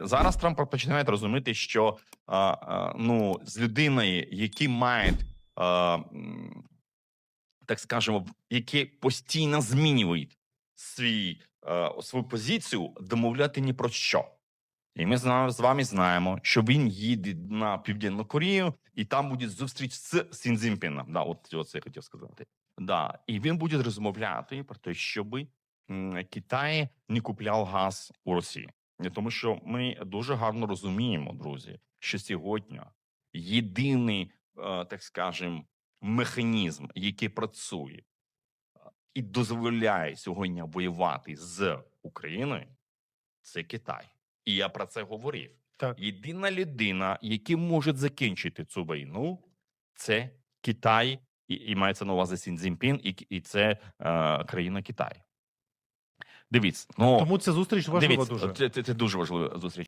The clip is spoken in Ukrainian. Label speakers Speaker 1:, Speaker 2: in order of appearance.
Speaker 1: Зараз Трамп починає розуміти, що а, а, ну, з людиною, які мають, а, так скажемо, які постійно змінюють свій, а, свою позицію, домовляти ні про що. І ми з вами знаємо, що він їде на Південну Корею, і там буде зустріч з Сінзінпіном. Да, от, це я хотів сказати. Да. І він буде розмовляти про те, щоб Китай не купляв газ у Росії. Ні, Тому що ми дуже гарно розуміємо, друзі, що сьогодні єдиний, е, так скажем, механізм, який працює е, і дозволяє сьогодні воювати з Україною, це Китай. І я про це говорив.
Speaker 2: Так.
Speaker 1: Єдина людина, яка може закінчити цю війну, це Китай, і, і мається на увазі Сін Цзіньпін, і, і це е, країна Китай. Дивіться, ну
Speaker 2: Тому ця зустріч важлива
Speaker 1: дивіться,
Speaker 2: дуже.
Speaker 1: Це, це, це дуже важлива зустріч.